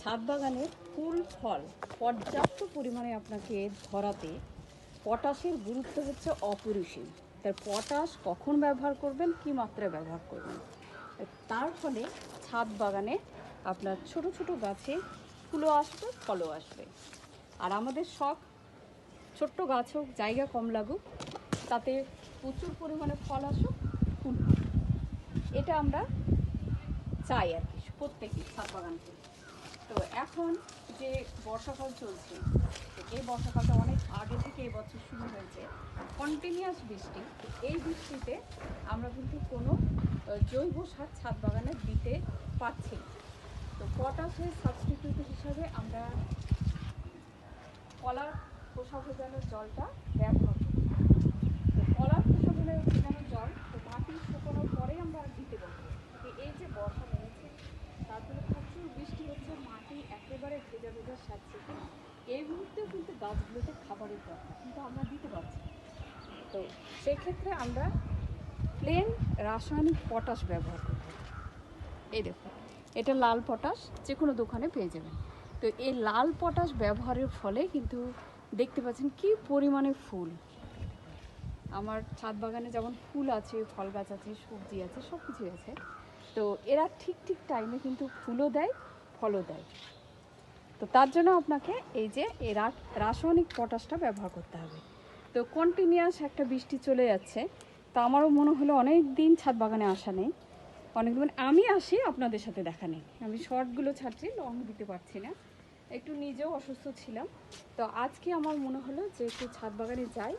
ছাদ বাগানে ফুল, ফল পর্যাপ্ত পরিমাণে আপনাকে ধরাতে পটাশের গুরুত্ব হচ্ছে অপরিসীম। তার পটাশ কখন ব্যবহার করবেন, কী মাত্রায় ব্যবহার করবেন? তার ফলে ছাদ বাগানে আপনার ছোট ছোট গাছে ফুলও আসবে, ফলও আসবে। আর আমাদের শখ, ছোট্ট গাছ হোক, জায়গা কম লাগুক, তাতে প্রচুর পরিমাণে ফল আসুক, ফুল এটা আমরা চাই আর কি, প্রত্যেকেই ছাদ বাগান থেকে। তো এখন যে বর্ষাকাল চলছে এই বর্ষাকালটা অনেক আগে থেকে এবছর শুরু হয়েছে কন্টিনিউয়াস বৃষ্টি। এই বৃষ্টিতে আমরা কিন্তু কোনো জৈব সার ছাদ বাগানে দিতে পারছি তো পটাশের সাবস্টিটিউট হিসাবে আমরা কলার খোসা ভেজানোর জলটা ব্যবহার করি। তো কলার খোসা ভেজানোর জল, তো মাটি শুকানোর পরেই আমরা দিতে পারব। এই যে বর্ষা নেমেছে তারপরে প্রচুর বৃষ্টি হচ্ছে, মাটি একেবারে ভেজা ভেজা সাজছে। এই মুহূর্তেও কিন্তু গাছগুলোতে খাবারের দরকার, কিন্তু আমরা দিতে পারছি। তো সেক্ষেত্রে আমরা প্লেন রাসায়নিক পটাশ ব্যবহার করব। এই দেখুন, এটা লাল পটাশ, যে কোনো দোকানে পেয়ে যাবেন। তো এই লাল পটাশ ব্যবহারের ফলে কিন্তু দেখতে পাচ্ছেন কি পরিমাণে ফুল। আমার ছাদ বাগানে যেমন ফুল আছে, ফল গাছ আছে, সবজি আছে সব কিছুই আছে। তো এরা ঠিক ঠিক টাইমে কিন্তু ফুলও দেয়, ফলও দেয়। তো তার জন্য আপনাকে এই যে এই রাসায়নিক পটাশটা ব্যবহার করতে হবে। তো কন্টিনিউয়াস একটা বৃষ্টি চলে যাচ্ছে, তো আমারও মনে হলো অনেক দিন ছাদ বাগানে আসা নেই। অনেক দিন আমি আসি, আপনাদের সাথে দেখা নেই। আমি শর্টগুলো ছাড়ছি লং দিতে পারছি না। একটু নিজেও অসুস্থ ছিলাম। তো আজকে আমার মনে হলো যে একটু ছাদ বাগানে যাই,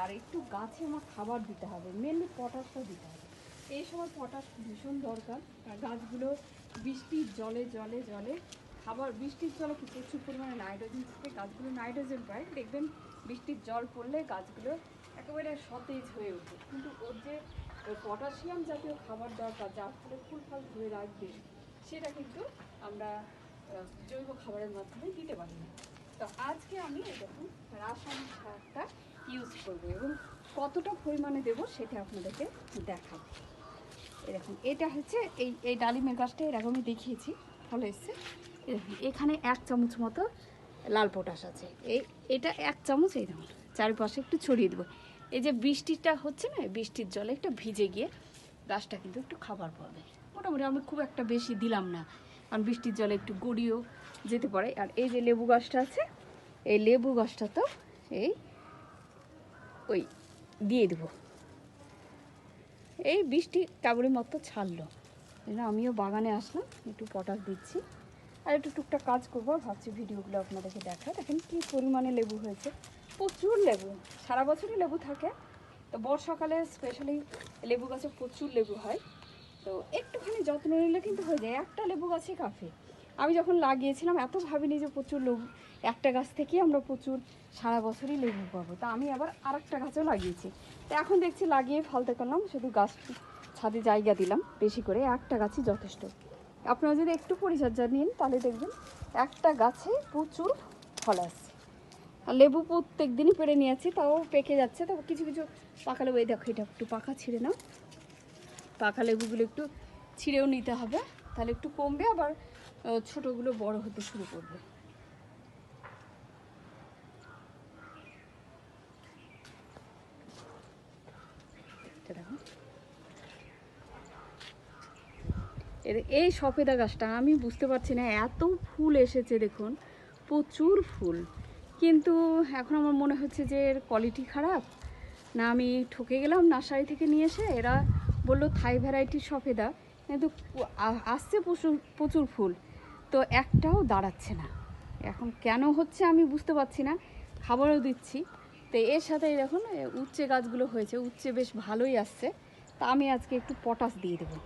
আর একটু গাছে আমার খাবার দিতে হবে মেনলি পটাশটা দিতে হবে। এই সময় পটাশ ভীষণ দরকার। গাছগুলো বৃষ্টির জলে জলে জলে। খাবার বৃষ্টির জলে প্রচুর পরিমাণে নাইট্রোজেন থাকে, গাছগুলো নাইট্রোজেন পায়। দেখবেন বৃষ্টির জল পড়লে গাছগুলো একেবারে সতেজ হয়ে ওঠে। কিন্তু ওর যে পটাশিয়াম জাতীয় খাবার দরকার, যার ফলে ফুল ফল ধরে রাখবে, সেটা কিন্তু আমরা জৈব খাবারের মাধ্যমে দিতে পারি না। তো আজকে আমি এরকম রাসায়নিক সারটা ইউজ করব এবং কতটা পরিমাণে দেবো সেটা আপনাদেরকে দেখাবো। দেখুন, এটা হচ্ছে এই এই ডালিমের গাছটা এরকমই দেখিয়েছি ফল এসছে। এরকম এখানে এক চামচ মতো লাল পটাশ আছে। এই, এটা এক চামচ, এই দেখুন, চারিপাশে একটু ছড়িয়ে দেবো। এই যে বৃষ্টিটা হচ্ছে না, বৃষ্টির জলে একটু ভিজে গিয়ে গাছটা কিন্তু একটু খাবার পাবে। মোটামুটি আমি খুব একটা বেশি দিলাম না, কারণ বৃষ্টির জলে একটু গড়িয়েও যেতে পারে। আর এই যে লেবু গাছটা আছে, এই লেবু গাছটা তো এই ওই দিয়ে দেবো। এই বৃষ্টি কেবলই মতো ছাড়লো। জন্য আমিও বাগানে আসলাম, একটু পটাশ দিচ্ছি। আর একটু টুকটাক কাজ করব ভাবছি ভিডিওগুলো আপনাদেরকে দেখা দেখেন কী পরিমাণে লেবু হয়েছে। প্রচুর লেবু, সারা বছরই লেবু থাকে। তো বর্ষাকালে স্পেশালি লেবু গাছে প্রচুর লেবু হয়। তো একটুখানি যত্ন নিলে কিন্তু হয়ে যায়। একটা লেবু গাছে কাফে। আমি যখন লাগিয়েছিলাম, এত ভাবিনি যে প্রচুর লেবু একটা গাছ থেকেই আমরা প্রচুর সারা বছরই লেবু পাবো। তা আমি আবার আর একটা গাছও লাগিয়েছি। তো এখন দেখছি লাগিয়ে ফালতে করলাম, শুধু গাছ ছাদে জায়গা দিলাম, বেশি করে একটা গাছই যথেষ্ট। আপনারা যদি একটু পরিচর্যা নিন, তাহলে দেখবেন একটা গাছে প্রচুর ফল আসছে। আর লেবু প্রত্যেক দিনই পেড়ে নিয়েছি তাও পেকে যাচ্ছে। তো কিছু কিছু পাকা লেবু, এই দেখো, এটা একটু পাকা ছিঁড়ে নাও। পাকা লেবুগুলো একটু ছিঁড়েও নিতে হবে, তাহলে একটু কমবে, আবার ছোটোগুলো বড় হতে শুরু করবে। এই সফেদা গাছটা, আমি বুঝতে পারছি না, এত ফুল এসেছে দেখুন, প্রচুর ফুল। কিন্তু এখন আমার মনে হচ্ছে যে এর কোয়ালিটি খারাপ। না আমি ঠকে গেলাম নার্সারি থেকে নিয়ে এসে, এরা বলল থাই ভ্যারাইটির সফেদা, কিন্তু আসছে প্রচুর প্রচুর ফুল। তো একটাও দাঁড়াচ্ছে না। এখন কেন হচ্ছে আমি বুঝতে পারছি না। খাবারও দিচ্ছি। তো এর সাথে দেখুন উচ্ছে গাছগুলো হয়েছে। উচ্ছে বেশ ভালোই আসছে। তা আমি আজকে একটু পটাশ দিয়ে দেবো।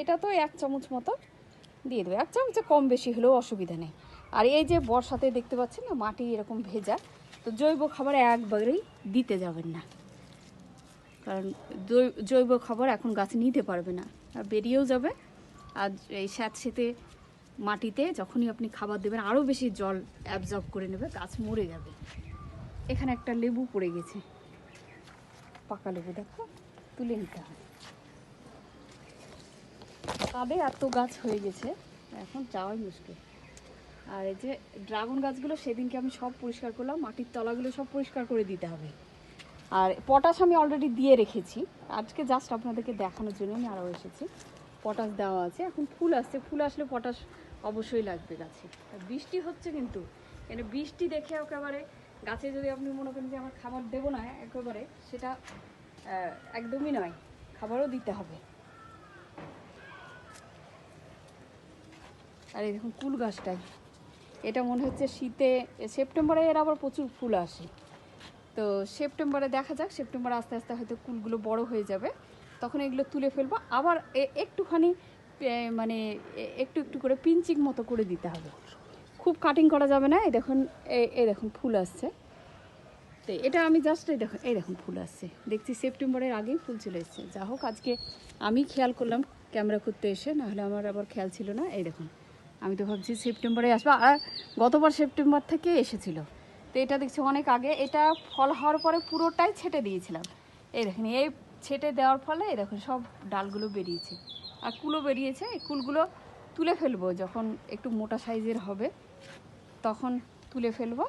এটা তো এক চামচ মতো দিয়ে দেবো। এক চামচে কম বেশি হলেও অসুবিধা নেই। আর এই যে বর্ষাতে দেখতে পাচ্ছেন না, মাটি এরকম ভেজা, তো জৈব খাবার একবারেই দিতে যাবেন না। কারণ জৈব খাবার এখন গাছ নিতে পারবে না। আর বেরিয়েও যাবে। আর এই স্যাঁতসেঁতে মাটিতে যখনই আপনি খাবার দেবেন, আরও বেশি জল অ্যাবজর্ব করে নেবে, গাছ মরে যাবে। এখানে একটা লেবু পড়ে গেছে। পাকা লেবু, দেখো, তুলে নিতে হবে। কাবে এত গাছ হয়ে গেছে, এখন যাওয়াই মুশকিল। আর এই যে ড্রাগন গাছগুলো, সেদিনকে আমি সব পরিষ্কার করলাম, মাটির তলাগুলো সব পরিষ্কার করে দিতে হবে। আর পটাশ আমি অলরেডি দিয়ে রেখেছি। আজকে জাস্ট আপনাদেরকে দেখানোর জন্য আমি আরও এসেছি। পটাশ দেওয়া আছে। এখন ফুল আসছে। ফুল আসলে পটাশ অবশ্যই লাগবে গাছে। বৃষ্টি হচ্ছে কিন্তু। মানে বৃষ্টি দেখে একেবারে গাছে যদি আপনি মনে করেন যে আমার খাবার দেবো না, একেবারে সেটা একদমই নয়। খাবারও দিতে হবে। আর এই দেখুন কুল গাছটাই এটা মনে হচ্ছে শীতে, সেপ্টেম্বরে এর আবার প্রচুর ফুল আসে। তো সেপ্টেম্বরে দেখা যাক, সেপ্টেম্বরে আস্তে আস্তে হয়তো কুলগুলো বড় হয়ে যাবে। তখন এগুলো তুলে ফেলব। আবার একটুখানি মানে একটু একটু করে পিঞ্চিং মতো করে দিতে হবে। খুব কাটিং করা যাবে না। এই দেখুন এই দেখুন ফুল আসছে। তো এটা আমি জাস্ট এই দেখুন এই দেখুন ফুল আসছে। দেখছি সেপ্টেম্বরের আগেই ফুল চলে এসছে। যা হোক, আজকে আমি খেয়াল করলাম ক্যামেরা করতে এসে নাহলে আমার আবার খেয়াল ছিল না। এই দেখুন, আমি তো ভাবছি সেপ্টেম্বরে আসব। আর গতবার সেপ্টেম্বর থেকে এসেছিল। তো এটা দেখছি অনেক আগে। এটা ফল হওয়ার পরে পুরোটাই ছেটে দিয়েছিলাম। এই দেখুন, এই ছেটে দেওয়ার ফলে দেখুন, সব ডালগুলো বেরিয়েছে। আর কুলো বেরিয়েছে, এই কুলগুলো তুলে ফেলব যখন একটু মোটা সাইজের হবে, তখন তুলে ফেলব।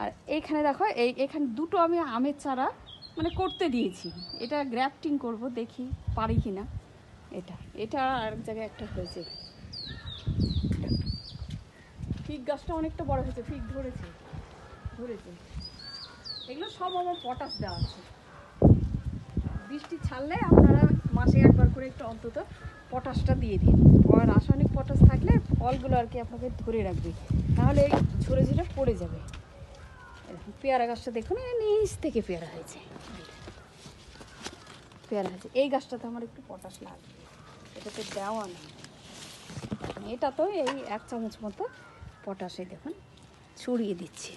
আর এইখানে দেখো, এই এখানে দুটো আমি আমের চারা মানে করতে দিয়েছি। এটা গ্র্যাফটিং করব, দেখি পারি কি না এটা এটা আর জায়গায় একটা হয়েছে। ফিগ গাছটা অনেকটা বড় হয়েছে, ফিগ ধরেছে ধরেছে। এগুলো সব আমার পটাশ দেওয়া আছে। বৃষ্টি ছাড়লে আপনারা মাসে একবার করে একটু অন্তত পটাশটা দিয়ে দিন। আর রাসায়নিক পটাশ থাকলে ফলগুলো আর কি আপনাকে ধরে রাখবে। তাহলে ঝরে ঝরে পড়ে যাবে। পেয়ারা গাছটা দেখুন নিচ থেকে পেয়ারা হয়েছে। পেয়ারা হয়েছে। এই গাছটাতে আমার একটু পটাশ লাগবে এটাতে দেওয়া নেই। এটা তো এই এক চামচ মতো পটাশে দেখুন, ছড়িয়ে দিচ্ছি।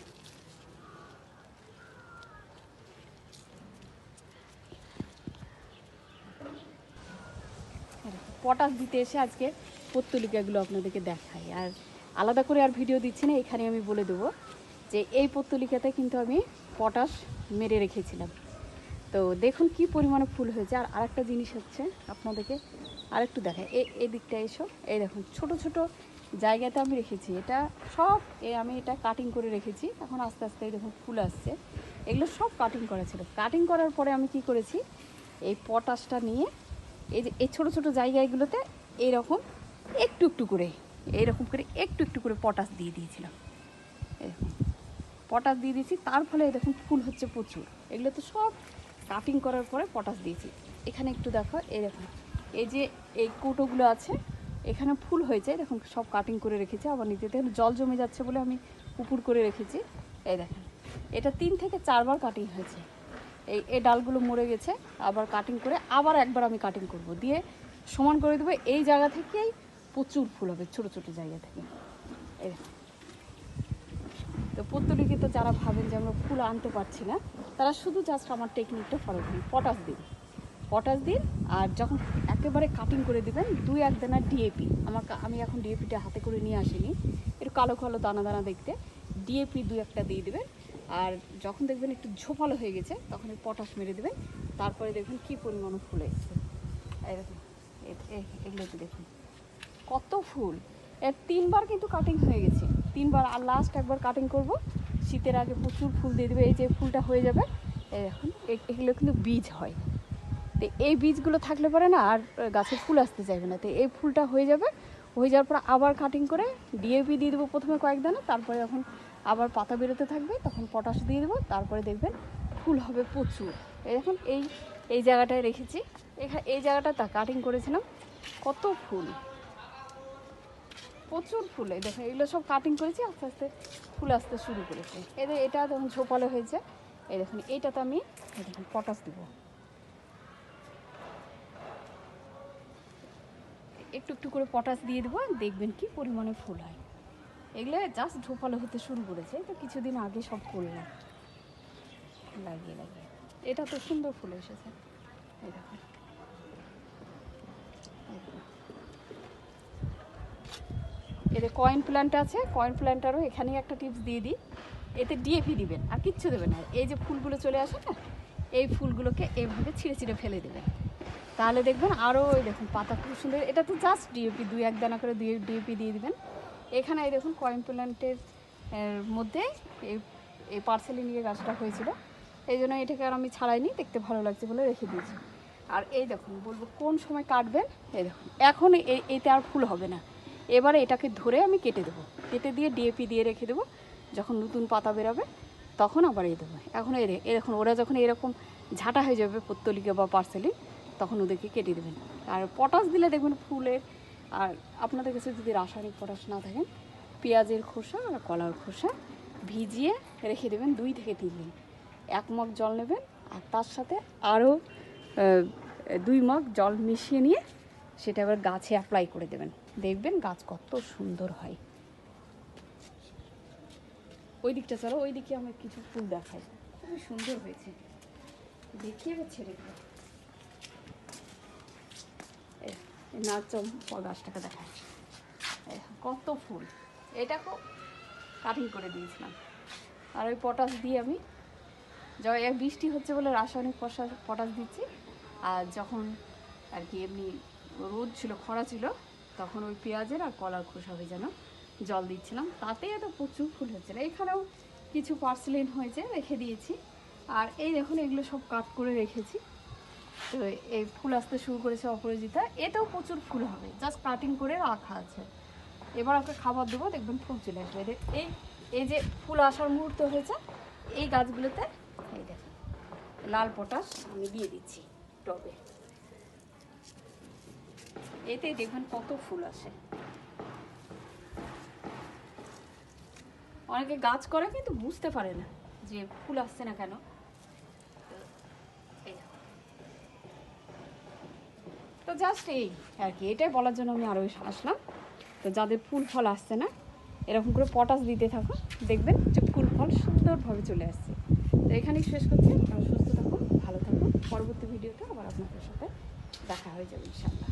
পটাশ দিতে এসে আজকে পত্তলিকাগুলো আপনাদেরকে দেখাই। আর আলাদা করে আর ভিডিও দিচ্ছি না, এখানে আমি বলে দেবো যে এই পত্তলিকাতে কিন্তু আমি পটাশ মেরে রেখেছিলাম। তো দেখুন কি পরিমাণে ফুল হয়েছে। আর আরেকটা জিনিস হচ্ছে, আপনাদেরকে আরেকটু দেখায় এই এই দিকটা এসো। এই দেখুন, ছোট ছোট জায়গাতে আমি রেখেছি। এটা সব এ আমি এটা কাটিং করে রেখেছি। এখন আস্তে আস্তে এই দেখুন ফুল আসছে। এগুলো সব কাটিং করা ছিল। কাটিং করার পরে আমি কি করেছি? এই পটাশটা নিয়ে এই যে, এই ছোটো ছোটো জায়গাগুলোতে এইরকম একটু একটু করে এইরকম করে একটু একটু করে পটাশ দিয়ে দিয়েছিলাম। এরকম। পটাশ দিয়ে দিয়েছি, তার ফলে দেখুন ফুল হচ্ছে প্রচুর। এগুলো তো সব কাটিং করার পরে পটাশ দিয়েছি। এখানে একটু দেখো দেখুন, এই যে এই কৌটোগুলো আছে, এখানে ফুল হয়েছে এরকম সব কাটিং করে রেখেছি, আবার দেখুন জল জমে যাচ্ছে বলে আমি উপর করে রেখেছি। এই দেখেন, এটা তিন থেকে চারবার কাটিং হয়েছে। এই এই ডালগুলো মরে গেছে, আবার কাটিং করে আবার একবার আমি কাটিং করব। দিয়ে সমান করে দেবো, এই জায়গা থেকেই প্রচুর ফুল হবে, ছোটো ছোটো জায়গা থেকে। তো পত্তলিকে তো যারা ভাবেন যে আমরা ফুল আনতে পারছি না, তারা শুধু জাস্ট আমার টেকনিকটা ফলো করুন পটাশ দিন। পটাশ দিন, আর যখন একেবারে কাটিং করে দিবেন, দুই এক দানা ডিএপি আমার আমি এখন ডিএপিটা হাতে করে নিয়ে আসিনি, একটু কালো কালো দানা দানা দেখতে। ডিএপি দুই একটা দিয়ে দেবেন আর যখন দেখবেন একটু ঝোপালো হয়ে গেছে, তখন পটাশ মেরে দেবেন। তারপরে দেখবেন কী পরিমাণে ফুল এসছে। এই দেখুন এ- এ- এগুলোতে দেখুন। কত ফুল! এর তিনবার কিন্তু কাটিং হয়ে গেছে। তিনবার আর লাস্ট একবার কাটিং করব। শীতের আগে প্রচুর ফুল দিয়ে দেবে, এই যে ফুলটা হয়ে যাবে। এই দেখুন, এ- এগুলো কিন্তু বীজ হয়। তো এই বীজগুলো থাকলে পরে না আর গাছে ফুল আসতে চাইবে না। তো এই ফুলটা হয়ে যাবে। হয়ে যাওয়ার পর আবার কাটিং করে ডিএপি দিয়ে দেবো প্রথমে কয়েক দানা, তারপরে যখন আবার পাতা বেরোতে থাকবে, তখন পটাশ দিয়ে দেবো, তারপরে দেখবেন ফুল হবে প্রচুর। এই দেখুন, এই এই জায়গাটায় রেখেছি। এখানে এই জায়গাটা তা কাটিং করেছিলাম, কত ফুল। প্রচুর ফুল, এই দেখুন, এগুলো সব কাটিং করেছি, আস্তে আস্তে ফুল আসতে শুরু করেছে। এদের এটা তখন ঝোপালো হয়েছে। এই দেখুন, এইটাতে আমি দেখুন, পটাশ দেবো। একটু একটু করে পটাশ দিয়ে দেবো, দেখবেন কি পরিমাণে ফুল হয়। এগুলো জাস্ট ঝোপালো হতে শুরু করেছে, তো কিছুদিন আগে সব করলাম। লাগিয়ে লাগিয়ে। এটা তো সুন্দর ফুল এসেছে। এতে কয়েন প্ল্যান্ট আছে কয়েন প্ল্যান্টারও এখানেই একটা টিপস দিয়ে দিই। এতে ডিএপি দিবেন, আর কিচ্ছু দেবেন না। এই যে ফুলগুলো চলে আসে না, এই ফুলগুলোকে এইভাবে ছিঁড়ে ছিঁড়ে ফেলে দেবেন। তাহলে দেখবেন আরও দেখুন পাতা খুব সুন্দর। এটা তো জাস্ট ডিএপি দুই এক দানা করে দুই ডিএপি দিয়ে দিবেন। এখানে এই দেখুন কয়েন প্ল্যান্টের মধ্যে এই এই পার্সেলে নিয়ে গাছটা হয়েছিল। এই জন্য এটাকে আর আমি ছাড়াইনি, দেখতে ভালো লাগছে বলে রেখে দিয়েছি। আর এই দেখুন, বলব কোন সময় কাটবেন? এই দেখুন, এখন এতে আর ফুল হবে না। এবারে এটাকে ধরে আমি কেটে দেবো। কেটে দিয়ে ডিএপি দিয়ে রেখে দেবো। যখন নতুন পাতা বেরোবে, তখন আবার এই দেবো। এখন এই এই দেখুন, ওরা যখন এরকম ঝাঁটা হয়ে যাবে পত্তলিকা বা পার্সেলি তখন ওদেরকে কেটে দেবেন। আর পটাশ দিলে দেখবেন ফুলের আর আপনাদের কাছে যদি রাসায়নিক পটাশ না থাকেন পেঁয়াজের খোসা আর কলার খোসা ভিজিয়ে রেখে দেবেন দুই থেকে তিন দিন। এক মগ জল নেবেন আর তার সাথে আরও দুই মগ জল মিশিয়ে নিয়ে সেটা আবার গাছে অ্যাপ্লাই করে দেবেন। দেখবেন গাছ কত সুন্দর হয়। ওই দিকটা চলো, ওই দিকে আমার কিছু ফুল দেখাই। খুবই সুন্দর হয়েছে। দেখিয়ে এবার ছেড়ে দেবো এই এই নাচ চম্পা গাছটাকে দেখায় কত ফুল। এটাকেও কাটিং করে দিয়েছিলাম। আর ওই পটাশ দিয়ে আমি এক বৃষ্টি হচ্ছে বলে রাসায়নিক পটাশ দিচ্ছি। আর যখন আর কি এমনি রোদ ছিল, খরা ছিল, তখন ওই পেঁয়াজের আর কলার খোসা হয়ে যেন জল দিচ্ছিলাম। তাতে এত প্রচুর ফুল হচ্ছিল এখানেও কিছু পার্সেলিন হয়েছে, রেখে দিয়েছি। আর এই দেখুন, এগুলো সব কাট করে রেখেছি। তো এই ফুল আসতে শুরু করেছে অপরাজিতা। এতেও প্রচুর ফুল হবে। জাস্ট কাটিং করে রাখা আছে। এবার ওকে খাবার দেবো, দেখবেন ফুল চলে আসবে। এই এই যে ফুল আসার মুহূর্ত হয়েছে, এই গাছগুলোতে এই দেখুন, লাল পটাশ আমি দিয়ে দিচ্ছি টবে। এতে দেখবেন কত ফুল আসে। অনেকে গাছ করে কিন্তু বুঝতে পারে না যে ফুল আসছে না কেন তো এই দেখো। তো জাস্ট এই আর কি, এটাই বলার জন্য আমি আরও আসলাম। তো যাদের ফুল ফল আসছে না, এরকম করে পটাশ দিতে থাকো, দেখবেন যে ফুল ফল সুন্দরভাবে চলে আসছে। তো এখানেই শেষ করছি সুস্থ থাকুন, ভালো থাকুন। পরবর্তী ভিডিওতে আবার আপনাদের সাথে দেখা হয়ে যাবে ইনশাল্লাহ